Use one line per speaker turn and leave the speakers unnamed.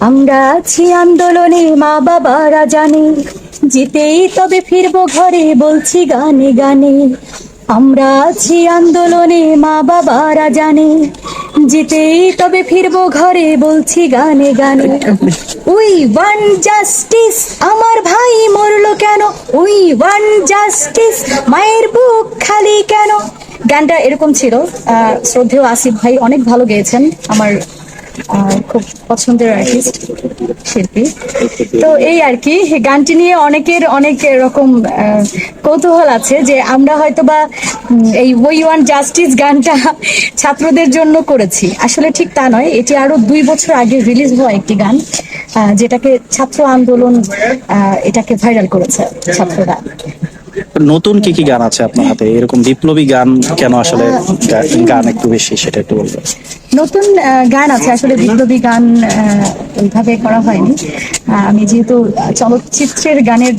আমরা আছি আন্দোলনে মা বাবারা জানে। জিতেই তবে ফিরবো ঘরে বলছি গানে গানে। আমরা আছি আন্দোলনে মা বাবারা জানে। জিতেই তবে ফিরবো ঘরে বলছি গানে গানে। উই ওয়ান জাস্টিস আমার ভাই মরলো কেন? উই ওয়ান জাস্টিস মায়ের বুক খালি কেন? গানটা এরকম ছিল। আহ, শ্রদ্ধেয় আসিফ ভাই অনেক ভালো গেয়েছেন। আমার খুব পছন্দের আর্টিস্ট শিল্পী। তো এই আর কি গানটি নিয়ে অনেকের অনেক রকম কৌতূহল আছে যে আমরা হয়তো বা এই ওই ওয়ান জাস্টিস গানটা ছাত্রদের জন্য করেছি। আসলে ঠিক তা নয়, এটি আরও দুই বছর আগে রিলিজ হওয়া একটি গান যেটাকে ছাত্র আন্দোলন এটাকে ভাইরাল করেছে ছাত্ররা।
নতুন কি কি গান আছে আপনার হাতে? এরকম বিপ্লবী গান কেন আসলে গান একটু বেশি, সেটা একটু বলবেন।
নতুন গান আছে। আসলে বিপ্লবী গান ওইভাবে করা হয়নি। আমি যেহেতু চলচ্চিত্রের গানের